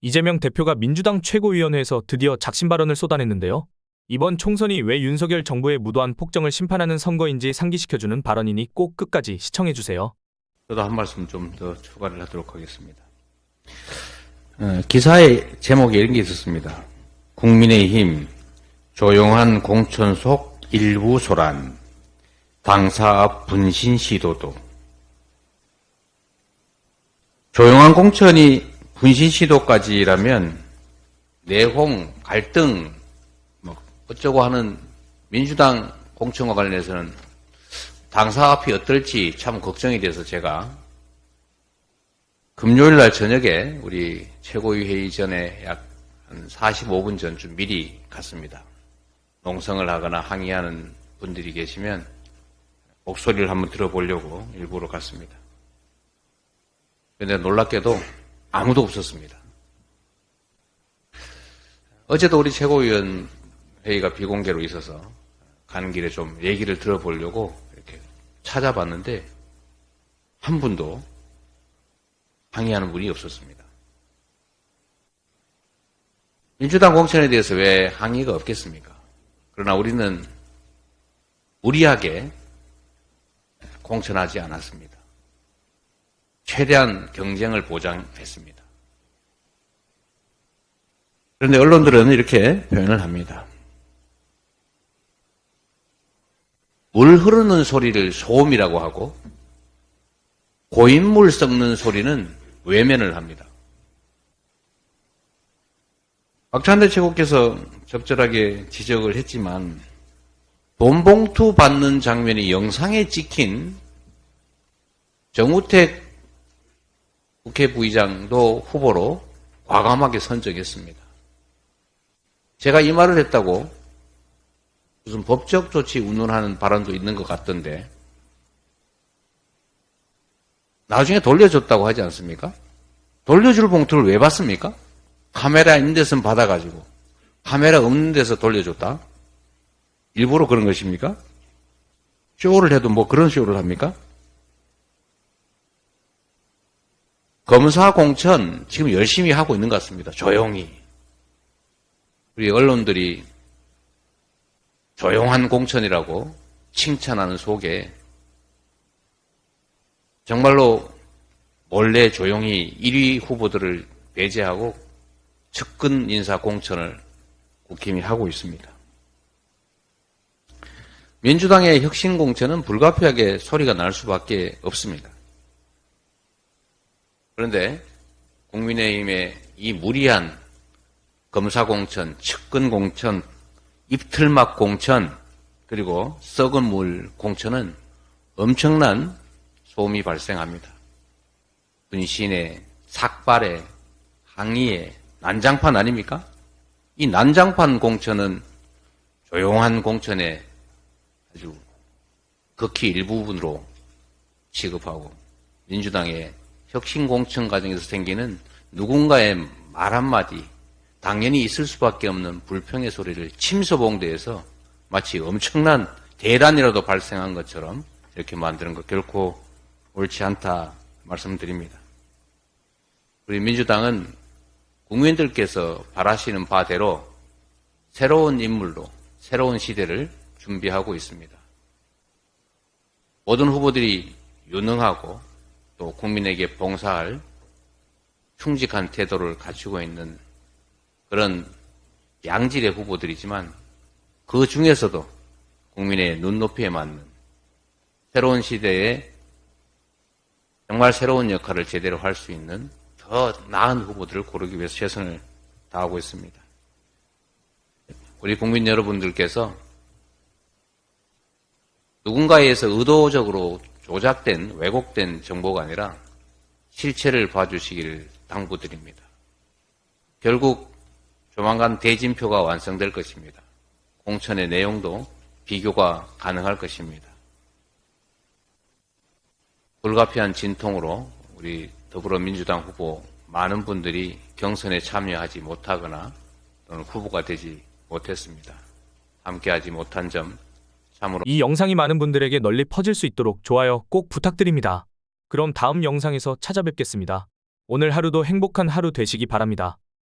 이재명 대표가 민주당 최고위원회에서 드디어 작심 발언을 쏟아냈는데요. 이번 총선이 왜 윤석열 정부의 무도한 폭정을 심판하는 선거인지 상기시켜주는 발언이니 꼭 끝까지 시청해주세요. 저도 한 말씀 좀 더 추가를 하도록 하겠습니다. 어, 기사의 제목에 이런 게 있었습니다. 국민의힘 조용한 공천 속 일부 소란 당사 앞 분신 시도도 조용한 공천이 분신 시도까지라면 내홍 갈등 뭐 어쩌고 하는 민주당 공천과 관련해서는 당사 앞이 어떨지 참 걱정이 돼서 제가 금요일 날 저녁에 우리 최고위 회의 전에 약 한 45분 전쯤 미리 갔습니다. 농성을 하거나 항의하는 분들이 계시면 목소리를 한번 들어보려고 일부러 갔습니다. 그런데 놀랍게도 아무도 없었습니다. 어제도 우리 최고위원 회의가 비공개로 있어서 가는 길에 좀 얘기를 들어보려고 이렇게 찾아봤는데 한 분도 항의하는 분이 없었습니다. 민주당 공천에 대해서 왜 항의가 없겠습니까? 그러나 우리는 무리하게 공천하지 않았습니다. 최대한 경쟁을 보장했습니다. 그런데 언론들은 이렇게 표현을 합니다. 물 흐르는 소리를 소음이라고 하고 고인물 썩는 소리는 외면을 합니다. 박찬대 최고께서 적절하게 지적을 했지만 돈 봉투 받는 장면이 영상에 찍힌 정우택 국회 부의장도 후보로 과감하게 선정했습니다. 제가 이 말을 했다고 무슨 법적 조치 운운하는 발언도 있는 것 같던데 나중에 돌려줬다고 하지 않습니까? 돌려줄 봉투를 왜 받습니까? 카메라 있는 데서는 받아가지고 카메라 없는 데서 돌려줬다? 일부러 그런 것입니까? 쇼를 해도 뭐 그런 쇼를 합니까? 검사 공천 지금 열심히 하고 있는 것 같습니다. 조용히. 우리 언론들이 조용한 공천이라고 칭찬하는 속에 정말로 몰래 조용히 1위 후보들을 배제하고 측근 인사 공천을 국힘이 하고 있습니다. 민주당의 혁신 공천은 불가피하게 소리가 날 수밖에 없습니다. 그런데 국민의힘의 이 무리한 검사 공천, 측근 공천, 입틀막 공천, 그리고 썩은 물 공천은 엄청난 소음이 발생합니다. 분신에, 삭발에, 항의에, 난장판 아닙니까? 이 난장판 공천은 조용한 공천의 아주 극히 일부분으로 취급하고 민주당의 혁신 공천 과정에서 생기는 누군가의 말 한마디, 당연히 있을 수밖에 없는 불평의 소리를 침소봉대해서 마치 엄청난 대란이라도 발생한 것처럼 이렇게 만드는 것 결코 옳지 않다 말씀드립니다. 우리 민주당은 국민들께서 바라시는 바대로 새로운 인물로 새로운 시대를 준비하고 있습니다. 모든 후보들이 유능하고 또 국민에게 봉사할 충직한 태도를 갖추고 있는 그런 양질의 후보들이지만 그 중에서도 국민의 눈높이에 맞는 새로운 시대에 정말 새로운 역할을 제대로 할 수 있는 더 나은 후보들을 고르기 위해서 최선을 다하고 있습니다. 우리 국민 여러분들께서 누군가에 의해서 의도적으로 조작된, 왜곡된 정보가 아니라 실체를 봐주시기를 당부드립니다. 결국 조만간 대진표가 완성될 것입니다. 공천의 내용도 비교가 가능할 것입니다. 불가피한 진통으로 우리 더불어민주당 후보 많은 분들이 경선에 참여하지 못하거나 또는 후보가 되지 못했습니다. 함께하지 못한 점 참으로 이 영상이 많은 분들에게 널리 퍼질 수 있도록 좋아요 꼭 부탁드립니다. 그럼 다음 영상에서 찾아뵙겠습니다. 오늘 하루도 행복한 하루 되시기 바랍니다.